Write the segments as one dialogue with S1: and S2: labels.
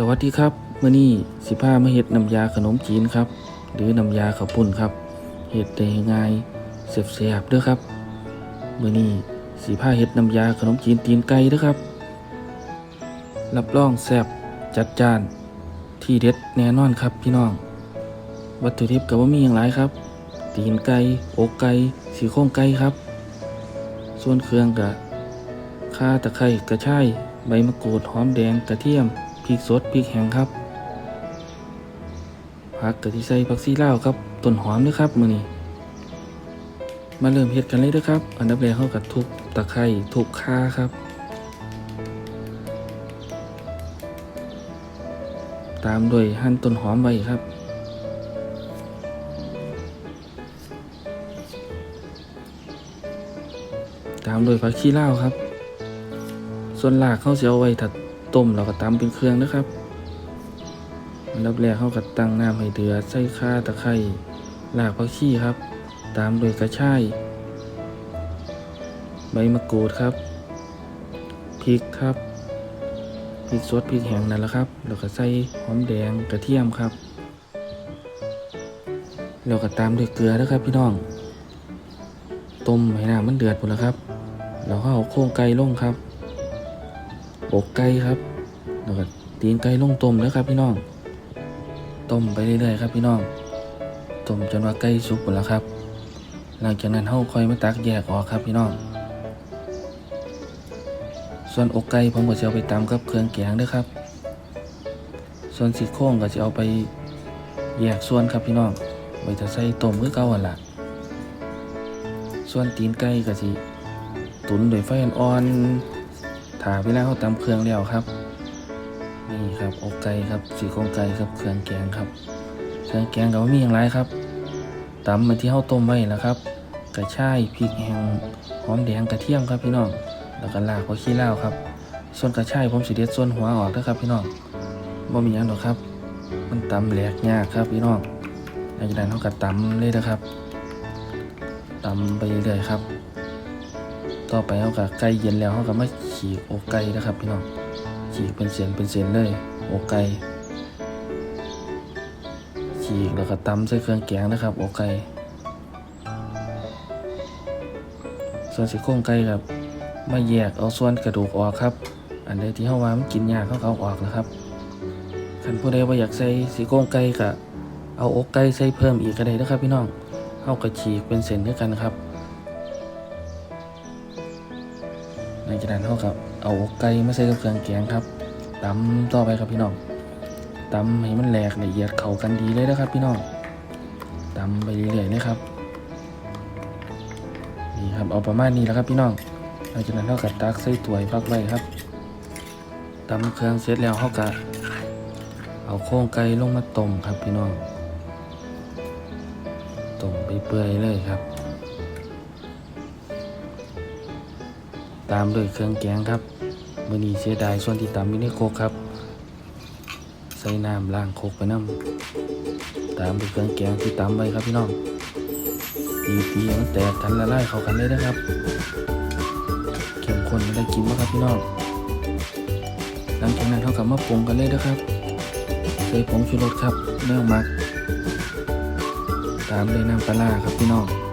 S1: สวัสดีครับมื้อนี้สิพามาเฮ็ดน้ำยาขนมจีนครับ หรือน้ำยาข้าวปุ้นครับเฮ็ดได้ง่ายเสียบๆเด้อครับมื้อนี้สิพาเฮ็ดน้ำยาขนมจีนตีนไก่ด้อครับ รับรองแซ่บจัดจานที่เด็ดแน่นอนครับพี่น้อง วัตถุดิบก็บ่มีหยังหลายครับ ตีนไก่อกไก่สีโครงไก่ครับ ส่วนเครื่องก็ข่าตะไคร้กระชายใบมะกรูดหอมแดงกระเทียม พริกสดพริกแห้งครับผักกะทิใส่ผักซีเลาครับต้นหอมด้วยครับมือนี้มาเริ่มเฮ็ดกันเลยด้อครับ อันดับแรกเฮาก็ทุบตะไคร้ทุบข่าครับ ตามด้วยหั่นต้นหอมไว้ครับตามด้วยผักชีลาวครับ ส่วนหลากเขาเสียเอาไว้ถัด ต้มแล้วก็ตำเป็นเครื่องนะครับอันดับแรกเขาก็ตั้งน้ำให้เดือดใส่ข่าตะไคร้รากผักชีครับ ตามด้วยกระชายใบมะกรูดครับพริกครับพริกสดพริกแห้งนั่นแหละครับแล้วก็ใส่หอมแดงกระเทียมครับแล้วก็ตามด้วยเกลือนะครับพี่น้องต้มให้น้ำมันเดือดหมดแล้วครับแล้วก็เอาโครงไก่ลงครับ อกไก่ครับแล้วก็ตีนไก่ลงต้มแล้วครับพี่น้อง ต้มไปเรื่อยๆครับพี่น้อง ต้มจนว่าไก่สุกหมดแล้วครับ หลังจากนั้นเฮาค่อยมาตักแยกออกครับพี่น้อง ส่วนอกไก่ผมก็จะเอาไปตำกับเครื่องแกงด้วยครับ ส่วนซี่โครงก็จะเอาไปแยกส่วนครับพี่น้อง ไว้จะใส่ต้มคือเก่าหั่นล่ะ ส่วนตีนไก่ก็สิ ตุนโดยไฟอ่อนๆ ถาเวลาเขาตำเครื่องแล้วครับ นี่ครับอกไก่ครับสีโครงไก่ครับเครื่องแกงครับ เครื่องแกงก็บ่มีอย่างไรครับตำมาที่เขาต้มไว้แล้วครับกระชายพริกแห้งหอมแดงกระเทียมครับพี่น้อง แล้วก็ลากหัวขี้เหล้าครับ ส่วนกระชายผมสิเด็ดส่วนหัวออกนะครับ พี่น้องบ่มีหยังหรอกครับ มันตำแหลกยากครับ พี่น้องหลังจากนั้นเขาก็ตำเลยนะครับตำไปเรื่อยๆครับ ต่อไปเขากับไก่เย็นแล้วเขาก็มาฉีกอกไก่นะครับพี่น้องฉีกเป็นเศษเป็นเศษเลยอกไก่ฉีกแล้วก็ตำใส่เครื่องแกงนะครับอกไก่ส่วนสีโครงไก่ครับมาแยกเอาส่วนกระดูกออกครับ อันใดที่เขาว่ามันกินยากเขาก็เอาออกนะครับคันผู้ใดว่าอยากใส่สีโครงไก่ก็เอาอกไก่ใส่เพิ่มอีกก็ได้นะครับพี่น้องเขากระฉีกเป็นเส้นด้วยกันครับ ในจากนั้นเขากับเอาอกไก่มาใส่กับเครื่องแกงครับตำต่อไปครับพี่น้องตำให้มันแหลกละเอียดเข้ากันดีเลยนะครับ พี่น้องตำไปเรื่อยๆเลยครับนี่ครับเอาประมาณนี้แล้วครับพี่น้องหลังจากนั้นเขากับตักใส่ถ้วยพักไว้ครับตำเครื่องเสร็จแล้วเขากับเอาโครงไก่ลงมาต้มครับพี่น้องต้มไปเปื่อยเลยครับ ตามด้วยเครื่องแกงครับมื่อนี้เสียดายส่วนที่ตำอยู่ในโคกครับ ใส่น้ำล้างโคกไปน้ำตามด้วยเครื่องแกงที่ตำไว้ครับพี่น้องตีตีๆให้มันแตกกันละลายเข้ากันเลยนะครับเข้มข้นไม่ได้กินมากครับพี่น้องหลังจากนั้นเขากลับมาปรุงกันเลยนะครับใส่ผงชูรสครับแนวหมัก ตามด้วยน้ำปลาร้าครับพี่น้อง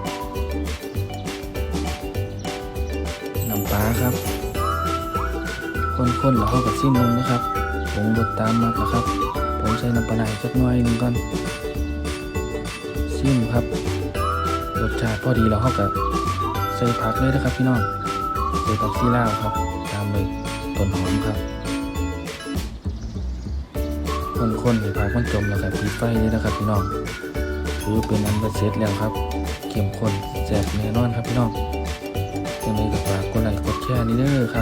S1: น้ำปลาครับข้นๆแล้วเข้ากับซิมลงนะครับผมบดตามมากครับ ผมใส่น้ำปลาร้าสักน่อยหนึงก่อนซิมครับรสชาติพอดีแล้วเข้ากับใส่ผักเลยนะครับพี่น้องใส่ผักซีลาวครับ ตามเลยต้นหอมครับข้นๆให้ผักมันจมแล้วก็ปิดไฟเลยนะครับพี่น้องถือเป็นอันเสร็จแล้วครับเข้มข้นแซ่บแน่นอนครับพี่น้อง ยังไงก็ฝากกดไลค์กดแชร์นี่เด้อครับ